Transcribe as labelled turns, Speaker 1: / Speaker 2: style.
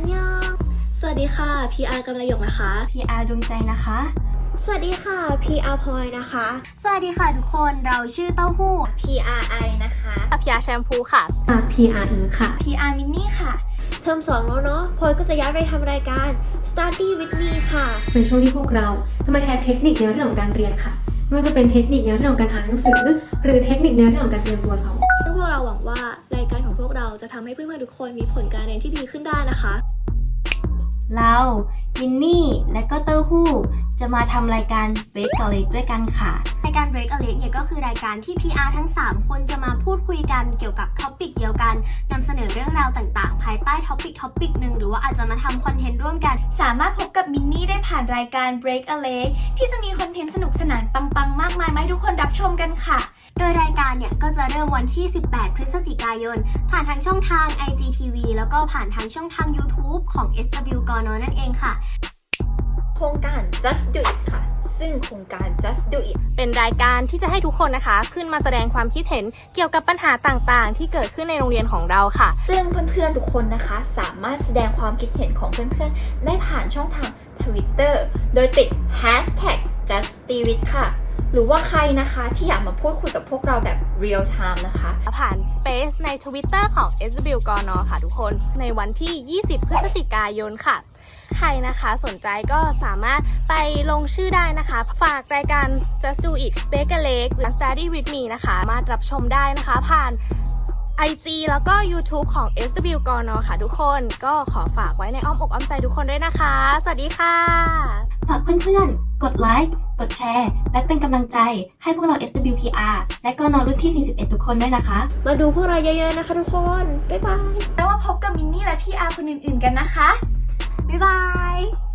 Speaker 1: นยอง สวัสดีค่ะ PR กำลังหยกนะคะ
Speaker 2: PR ดวงใจนะคะ
Speaker 1: สวัสดีค่ะ PR พลอยนะคะ
Speaker 2: สวัสดีค่ะทุกคนเราชื่อเต้าหู้
Speaker 1: PRI นะคะ
Speaker 3: พิยาแชมพูค่ะ
Speaker 4: PR อิงค่ะ
Speaker 2: PR มินนี่ค่ะ
Speaker 1: เทอมสองแล้วเนาะพลอยก็จะย้ายไปทำรายการ Study with me ค่ะ
Speaker 4: เป็นช่วงที่พวกเราจะมาแชร์เทคนิคในเรื่องของการเรียนค่ะไม่ว่าจะเป็นเทคนิคในเรื่องของการอ่านหนังสือ หรือเทคนิคในเรื่องของการเตรียมตัวสอบ
Speaker 1: ซึ่งพวกเราหวังว่าราย เราจะทำให้เพื่อนๆทุกคนมีผลการเรียนที่ดีขึ้นได้นะคะ
Speaker 2: เรามินนี่ และก็เต้าหู้ จะมาทำรายการ Break a l e g ด้วยกันค่ะ
Speaker 5: รายการ Break a Leg เนี่ยก็คือรายการที่ PR ทั้ง 3 คนจะมาพูดคุยกันเกี่ยวกับท็อปิกเดียวกันนำเสนอเรื่องราวต่างๆ ภายใต้ท็อปิกท็อปิกหนึ่งหรือว่าอาจจะมาทำคอนเทนต์ร่วมกัน
Speaker 6: สามารถพบกับมินนี่ได้ผ่านรายการ Break a Leg ที่จะมีคอนเทนต์สนุกสนานปังๆ มากมายมาให้ทุกคนรับชมกันค่ะ
Speaker 5: โดยรายการเนี่ยก็จะเริ่มวันที่ 18 พฤศจิกายน ผ่านทางช่องทาง IGTV แล้วก็ผ่านทางช่องทาง YouTube ของ SW กนนั่นเองค่ะ
Speaker 7: โครงการ just do it ค่ะ ซึ่งโครงการ just do it
Speaker 3: เป็นรายการที่จะให้ทุกคนนะคะ ขึ้นมาแสดงความคิดเห็นเกี่ยวกับปัญหาต่างๆ ที่เกิดขึ้นในโรงเรียนของเราค่ะ
Speaker 7: ซึ่งเพื่อนๆ ทุกคนนะคะ สามารถแสดงความคิดเห็นของเพื่อนๆ ได้ผ่านช่องทาง Twitter โดยติด hashtag just do it ค่ะ หรือว่าใครนะคะที่อยากมาพูดคุยกับพวกเราแบบ real time นะคะ
Speaker 3: ผ่าน Space ใน Twitter ของ SW กนค่ะทุกคนในวันที่ 20 พฤศจิกายนค่ะ ใครนะคะสนใจก็สามารถไปลงชื่อได้นะคะ ฝากรายการ Just Do It Bake a Leg หรือ Study with Me นะคะมารับชมได้นะคะผ่าน IG แล้วก็ YouTube ของ SW กนค่ะทุกคนก็ขอฝากไว้ในอ้อมอกอ้อมใจทุกคนด้วยนะคะ สวัสดีค่ะ
Speaker 2: ฝากเพื่อนๆ กดไลค์ กดแชร์ และเป็นกำลังใจให้พวกเรา SWPR และก็นอรุ่นที่ 41 ทุกคนด้วยนะคะ
Speaker 1: มาดูพวกเราเยอะๆนะคะทุกคน บ๊ายบาย
Speaker 6: แล้วมาพบกับมินนี่และพี่อาร์คนอื่นๆกันนะคะ
Speaker 5: บ๊ายบาย